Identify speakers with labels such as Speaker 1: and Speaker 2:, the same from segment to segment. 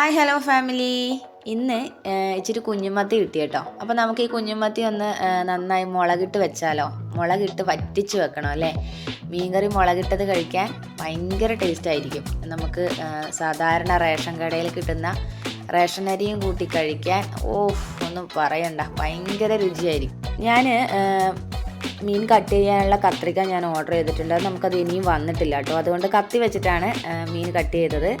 Speaker 1: Hi hello family ഇന്ന് ഇച്ചിരി കുഞ്ഞുമത്തി കിട്ടി കേട്ടോ. അപ്പോൾ നമുക്ക് ഈ കുഞ്ഞുമത്തി ഒന്ന് നന്നായി മുളകിട്ട് വെച്ചാലോ? മുളകിട്ട് വറ്റിച്ച് വെക്കണം അല്ലേ? മീൻകറി മുളകിട്ടത് കഴിക്കാൻ ഭയങ്കര ടേസ്റ്റ് ആയിരിക്കും. നമുക്ക് സാധാരണ റേഷൻ കടയിൽ കിട്ടുന്ന റേഷൻ അരിയും കൂട്ടി കഴിക്കാൻ ഓഹ് ഒന്നും പറയണ്ട. ഭയങ്കര രുചിയായിരിക്കും. ഞാൻ മീൻ കട്ട് ചെയ്യാനുള്ള കത്രിക ഞാൻ ഓർഡർ ചെയ്തിട്ടുണ്ട്. നമുക്കത് ഇനിയും വന്നിട്ടില്ല കേട്ടോ. അതുകൊണ്ട് കത്തി വെച്ചിട്ടാണ് മീൻ കട്ട് ചെയ്തത്.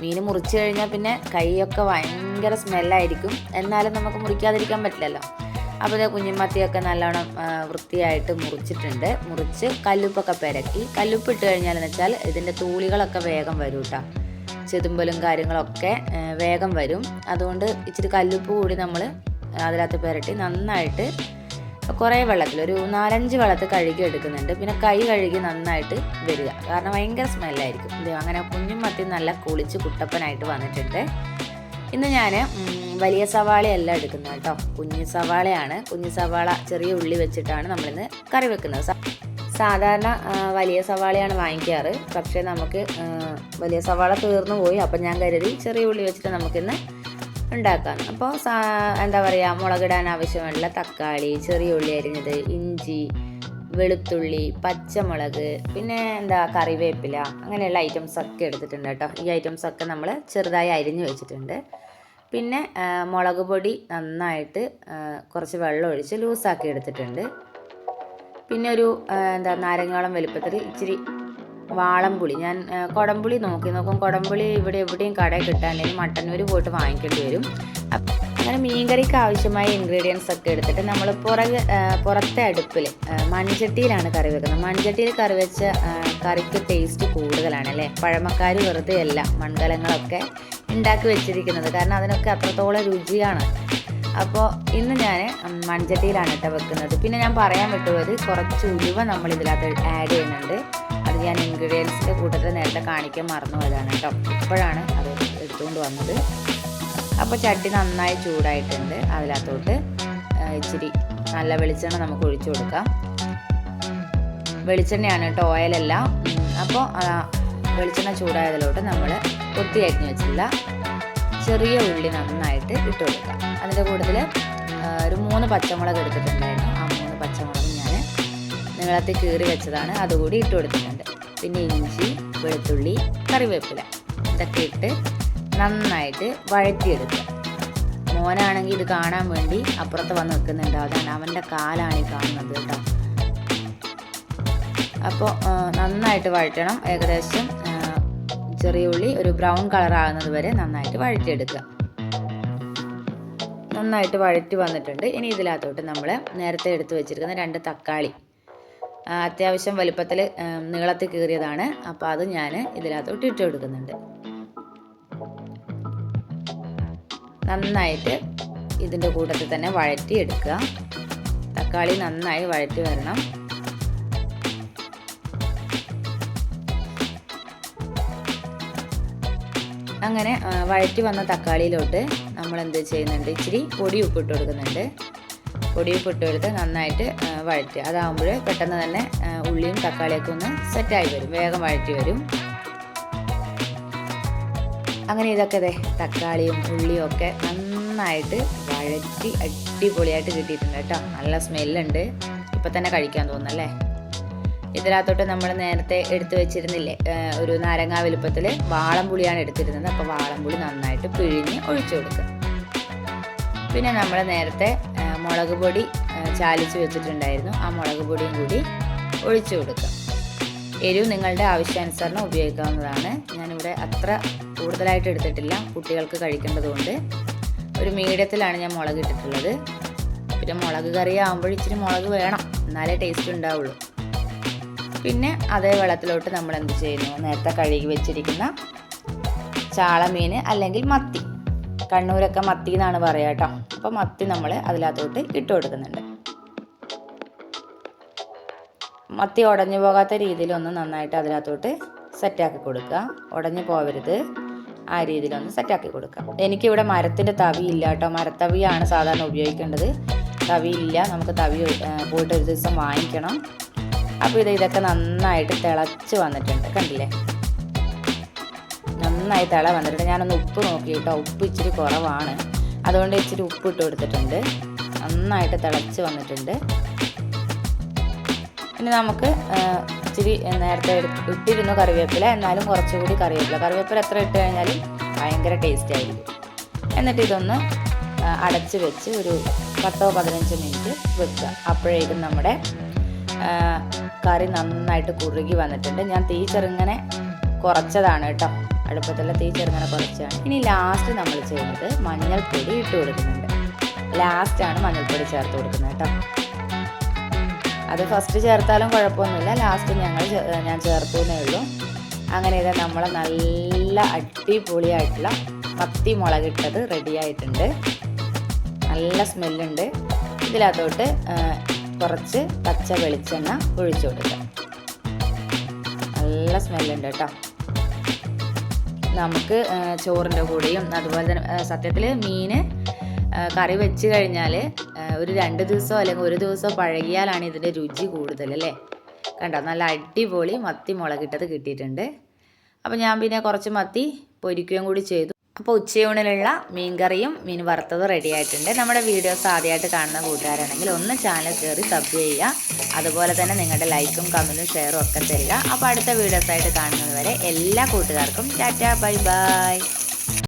Speaker 1: മീൻ മുറിച്ച് കഴിഞ്ഞാൽ പിന്നെ കൈയൊക്കെ ഭയങ്കര സ്മെല്ലായിരിക്കും. എന്നാലും നമുക്ക് മുറിക്കാതിരിക്കാൻ പറ്റില്ലല്ലോ. അപ്പോൾ കുഞ്ഞുമത്തിയൊക്കെ നല്ലോണം വൃത്തിയായിട്ട് മുറിച്ചിട്ടുണ്ട്. മുറിച്ച് കല്ലുപ്പൊക്കെ പെരക്കി കല്ലുപ്പ് ഇട്ട് കഴിഞ്ഞാലെന്ന് വെച്ചാൽ ഇതിന്റെ തൂളികളൊക്കെ വേഗം വരും കേട്ടോ ചെതുമ്പലും കാര്യങ്ങളൊക്കെ വേഗം വരും. അതുകൊണ്ട് ഇച്ചിരി കല്ലുപ്പ് കൂടി നമ്മൾ അതിനകത്ത് പെരട്ടി നന്നായിട്ട് കുറേ വെള്ളത്തിൽ ഒരു നാലഞ്ച് വെള്ളത്തിൽ കഴുകി എടുക്കുന്നുണ്ട്. പിന്നെ കൈ കഴുകി നന്നായിട്ട് വരിക. കാരണം ഭയങ്കര സ്മെല്ലായിരിക്കും. അങ്ങനെ കുഞ്ഞും മത്തി നല്ല കുളിച്ച് കുട്ടപ്പനായിട്ട് വന്നിട്ടുണ്ട്. ഇന്ന് ഞാൻ വലിയ സവാളയല്ല എടുക്കുന്നത് കേട്ടോ. കുഞ്ഞു സവാളയാണ്. കുഞ്ഞു സവാള ചെറിയ ഉള്ളി വെച്ചിട്ടാണ് നമ്മളിന്ന് കറി വെക്കുന്നത്. സാധാരണ വലിയ സവാളയാണ് വാങ്ങിക്കാറ്. പക്ഷേ നമുക്ക് വലിയ സവാള തീർന്നു പോയി. അപ്പം ഞാൻ കരുതി ചെറിയ ഉള്ളി വെച്ചിട്ട് നമുക്കിന്ന് ഉണ്ടാക്കാം. അപ്പോൾ എന്താ പറയുക മുളകിടാൻ ആവശ്യമുള്ള തക്കാളി ചെറിയ ഉള്ളി അരിഞ്ഞത് ഇഞ്ചി വെളുത്തുള്ളി പച്ചമുളക് പിന്നെ എന്താ കറിവേപ്പില അങ്ങനെയുള്ള ഐറ്റംസ് ഒക്കെ എടുത്തിട്ടുണ്ട് കേട്ടോ. ഈ ഐറ്റംസ് ഒക്കെ നമ്മൾ ചെറുതായി അരിഞ്ഞു വെച്ചിട്ടുണ്ട്. പിന്നെ മുളക് പൊടി നന്നായിട്ട് കുറച്ച് വെള്ളം ഒഴിച്ച് ലൂസാക്കി എടുത്തിട്ടുണ്ട്. പിന്നെ ഒരു എന്താ നാരങ്ങാളം വലുപ്പത്തിൽ ഇച്ചിരി വാളംപുളി. ഞാൻ കുടംപുളി നോക്കി. നോക്കും കുടംപുളി ഇവിടെ എവിടെയും കടയിൽ കിട്ടാനും മട്ടന്നൂർ പോയിട്ട് വാങ്ങിക്കേണ്ടി വരും. അങ്ങനെ മീൻകറിക്ക് ആവശ്യമായ ഇൻഗ്രീഡിയൻസ് ഒക്കെ എടുത്തിട്ട് നമ്മൾ പുറകെ പുറത്തെ അടുപ്പിൽ മൺചട്ടിയിലാണ് കറി വെക്കുന്നത്. മൺചട്ടിയിൽ കറി വെച്ച കറിക്ക് ടേസ്റ്റ് കൂടുതലാണ് അല്ലേ? പഴമക്കാർ വെറുതെ അല്ല മൺകലങ്ങളൊക്കെ ഉണ്ടാക്കി വെച്ചിരിക്കുന്നത്. കാരണം അതിനൊക്കെ അത്രത്തോളം രുചിയാണ്. അപ്പോൾ ഇന്ന് ഞാൻ മൺചട്ടിയിലാണ് കേട്ടോ വെക്കുന്നത്. പിന്നെ ഞാൻ പറയാൻ വിട്ടുപോയത് കുറച്ച് ഉലുവ നമ്മൾ ഇതിനകത്ത് ആഡ് ചെയ്യുന്നുണ്ട്. അത് ഞാൻ ഇൻഗ്രീഡിയൻസിന്റെ കൂട്ടത്തിൽ നേരത്തെ കാണിക്കാൻ മറന്നു പോയതാണ് കേട്ടോ. ഇപ്പോഴാണ് അത് എടുത്തുകൊണ്ട് വന്നത്. അപ്പോൾ ചട്ടി നന്നായി ചൂടായിട്ടുണ്ട്. അതിനകത്തോട്ട് ഇച്ചിരി നല്ല വെളിച്ചെണ്ണ നമുക്ക് ഒഴിച്ചു കൊടുക്കാം. വെളിച്ചെണ്ണയാണ് കേട്ടോ ഓയിലല്ല അപ്പോൾ വെളിച്ചെണ്ണ ചൂടായതിലോട്ട് നമ്മൾ കൊത്തി അരിഞ്ഞു വെച്ചില്ല ചെറിയ ഉള്ളി നന്നായിട്ട് ഇട്ട് കൊടുക്കാം. അതിന്റെ കൂടുതൽ ഒരു മൂന്ന് പച്ചമുളക് എടുത്തിട്ടുണ്ടായിരുന്നു. നീളത്തിൽ കീറി വെച്ചതാണ്. അതുകൂടി ഇട്ട് കൊടുത്തിട്ടുണ്ട്. പിന്നെ ഇഞ്ചി വെളുത്തുള്ളി കറിവേപ്പില ഇതൊക്കെ ഇട്ട് നന്നായിട്ട് വഴറ്റിയെടുക്കുക. മോനാണെങ്കിൽ ഇത് കാണാൻ വേണ്ടി അപ്പുറത്ത് വന്ന് നിൽക്കുന്നുണ്ട്. അതാണ് അവന്റെ കാലാണ് ഈ കാണുന്നത് കേട്ടോ. അപ്പോൾ നന്നായിട്ട് വഴറ്റണം. ഏകദേശം ചെറിയ ഉള്ളി ഒരു ബ്രൗൺ കളർ ആകുന്നത് വരെ നന്നായിട്ട് വഴറ്റിയെടുക്കുക. നന്നായിട്ട് വഴറ്റി വന്നിട്ടുണ്ട്. ഇനി ഇതിനകത്തോട്ട് നമ്മൾ നേരത്തെ എടുത്ത് വെച്ചിരിക്കുന്ന രണ്ട് തക്കാളി അത്യാവശ്യം വലുപ്പത്തിൽ നീളത്തിൽ കീറിയതാണ്. അപ്പോൾ അത് ഞാൻ ഇതിനകത്തോട്ട് ഇട്ട് കൊടുക്കുന്നുണ്ട്. നന്നായിട്ട് ഇതിന്റെ കൂട്ടത്തിൽ തന്നെ വഴറ്റി എടുക്കുക തക്കാളി നന്നായി വഴറ്റി വരണം. അങ്ങനെ വഴറ്റി വന്ന തക്കാളിയിലോട്ട് നമ്മൾ എന്ത് ചെയ്യുന്നുണ്ട്? ഇച്ചിരി പൊടി ഉപ്പിട്ട് കൊടുക്കുന്നുണ്ട്. പൊടി ഉപ്പിട്ട് കൊടുത്ത് നന്നായിട്ട് വഴറ്റുക. അതാകുമ്പോൾ പെട്ടെന്ന് തന്നെ ഉള്ളിയും തക്കാളിയൊക്കെ ഒന്ന് സെറ്റായി വരും. വേഗം വഴറ്റി വരും. അങ്ങനെ ഇതൊക്കെ അതെ തക്കാളിയും ഉള്ളിയും ഒക്കെ നന്നായിട്ട് വഴറ്റി അടിപൊളിയായിട്ട് കിട്ടിയിട്ടുണ്ട് കേട്ടോ. നല്ല സ്മെല്ലുണ്ട്. ഇപ്പം തന്നെ കഴിക്കാൻ തോന്നുന്നല്ലേ? ഇതിനകത്തോട്ട് നമ്മൾ നേരത്തെ എടുത്തു വെച്ചിരുന്നില്ലേ ഒരു നാരങ്ങാ വലുപ്പത്തിൽ വാളംപുളിയാണ് എടുത്തിരുന്നത്. അപ്പോൾ വാളംപുളി നന്നായിട്ട് പിഴിഞ്ഞ് ഒഴിച്ചു കൊടുക്കുക. പിന്നെ നമ്മൾ നേരത്തെ മുളക് പൊടി ചാലിച്ച് വെച്ചിട്ടുണ്ടായിരുന്നു. ആ മുളക് പൊടിയും കൂടി ഒഴിച്ചു കൊടുക്കുക എരിവ് നിങ്ങളുടെ ആവശ്യാനുസരണം ഉപയോഗിക്കാവുന്നതാണ്. ഞാനിവിടെ അത്ര കൂടുതലായിട്ട് എടുത്തിട്ടില്ല. കുട്ടികൾക്ക് കഴിക്കേണ്ടതുകൊണ്ട് ഒരു മീഡിയത്തിലാണ് ഞാൻ മുളക് ഇട്ടിട്ടുള്ളത്. പിന്നെ മുളക് കറി ആകുമ്പോൾ ഇച്ചിരി മുളക് വേണം. എന്നാലേ ടേസ്റ്റ് ഉണ്ടാവുള്ളൂ. പിന്നെ അതേ വെള്ളത്തിലോട്ട് നമ്മൾ എന്ത് ചെയ്യുന്നു? നേരത്തെ കഴുകി വെച്ചിരിക്കുന്ന ചാളമീൻ അല്ലെങ്കിൽ മത്തി. കണ്ണൂരൊക്കെ മത്തി എന്നാണ് പറയുക കേട്ടോ. അപ്പോൾ മത്തി നമ്മൾ അതിനകത്തോട്ട് ഇട്ട് കൊടുക്കുന്നുണ്ട്. മത്തി ഉടഞ്ഞു പോകാത്ത രീതിയിലൊന്ന് നന്നായിട്ട് അതിനകത്തോട്ട് സെറ്റാക്കി കൊടുക്കുക. ഉടഞ്ഞു പോവരുത്. ആ രീതിയിലൊന്ന് സെറ്റാക്കി കൊടുക്കുക. എനിക്കിവിടെ മരത്തിന്റെ തവി ഇല്ല കേട്ടോ. മരത്തവിയാണ് സാധാരണ ഉപയോഗിക്കേണ്ടത്. തവി ഇല്ല. നമുക്ക് തവി പോയിട്ട് ഒരു ദിവസം വാങ്ങിക്കണം. അപ്പോൾ ഇത് ഇതൊക്കെ നന്നായിട്ട് തിളച്ച് വന്നിട്ടുണ്ട്. കണ്ടില്ലേ? നന്നായി തിള വന്നിട്ടുണ്ട് ഞാനൊന്ന് ഉപ്പ് നോക്കി കേട്ടോ ഉപ്പ് ഇച്ചിരി കുറവാണ്. അതുകൊണ്ട് ഇച്ചിരി ഉപ്പ് ഇട്ട് കൊടുത്തിട്ടുണ്ട്. നന്നായിട്ട് തിളച്ച് വന്നിട്ടുണ്ട്. ഇനി നമുക്ക് ഇച്ചിരി നേരത്തെ ഇട്ടിരുന്നു കറിവേപ്പില. എന്നാലും കുറച്ചുകൂടി കറിവേപ്പില. കറിവേപ്പില എത്ര ഇട്ട് കഴിഞ്ഞാലും ഭയങ്കര ടേസ്റ്റ് ആയിരിക്കും. എന്നിട്ട് ഇതൊന്ന് അടച്ച് വെച്ച് ഒരു പത്തോ പതിനഞ്ചോ മിനിറ്റ് വെക്കുക. അപ്പോഴേക്കും നമ്മുടെ കറി നന്നായിട്ട് കുറുകി വന്നിട്ടുണ്ട്. ഞാൻ തീ ചെറുങ്ങനെ കുറച്ചതാണ് കേട്ടോ. അടുപ്പത്തുള്ള തീ ചെറുങ്ങനെ കുറച്ചാണ് ഇനി ലാസ്റ്റ് നമ്മൾ ചെയ്യുന്നത് മഞ്ഞൾപ്പൊടി ഇട്ട് കൊടുക്കുന്നുണ്ട്. ലാസ്റ്റാണ് മഞ്ഞൾപ്പൊടി ചേർത്ത് കൊടുക്കുന്നത് കേട്ടോ. അത് ഫസ്റ്റ് ചേർത്താലും കുഴപ്പമൊന്നുമില്ല. ലാസ്റ്റ് ഞങ്ങൾ ഞാൻ ചേർത്തു എന്നേ ഉള്ളൂ. അങ്ങനെ ഇത് നമ്മൾ നല്ല അടിപൊളിയായിട്ടുള്ള മത്തി മുളകിട്ടത് റെഡി ആയിട്ടുണ്ട്. നല്ല സ്മെല്ലുണ്ട്. ഇതിനകത്തോട്ട് കുറച്ച് പച്ച വെളിച്ചെണ്ണ ഒഴിച്ചു കൊടുക്കുക നല്ല സ്മെല്ലുണ്ട് കേട്ടോ. നമുക്ക് ചോറിന്റെ കൂടെയും അതുപോലെ തന്നെ സത്യത്തിൽ മീൻ കറി വെച്ച് കഴിഞ്ഞാൽ ഒരു രണ്ട് ദിവസമോ അല്ലെങ്കിൽ ഒരു ദിവസമോ പഴകിയാലാണ് ഇതിന്റെ രുചി കൂടുതൽ അല്ലേ? കണ്ടോ? നല്ല അടിപൊളി മത്തി മുളകിട്ടത് കിട്ടിയിട്ടുണ്ട്. അപ്പോൾ ഞാൻ പിന്നെ കുറച്ച് മത്തി പൊരിക്കുകയും കൂടി ചെയ്തു. അപ്പോൾ ഉച്ചയൂണിലുള്ള മീൻകറിയും മീൻ വറുത്തതും റെഡി ആയിട്ടുണ്ട്. നമ്മുടെ വീഡിയോസ് ആദ്യമായിട്ട് കാണുന്ന കൂട്ടുകാരാണെങ്കിൽ ഒന്ന് ചാനൽ കയറി സബ് ചെയ്യുക. അതുപോലെ തന്നെ നിങ്ങളുടെ ലൈക്കും കമന്റും ഷെയറും ഒക്കെ തരിക. അപ്പോൾ അടുത്ത വീഡിയോസായിട്ട് കാണുന്നത് വരെ എല്ലാ കൂട്ടുകാർക്കും ടാറ്റ ബൈ ബൈ.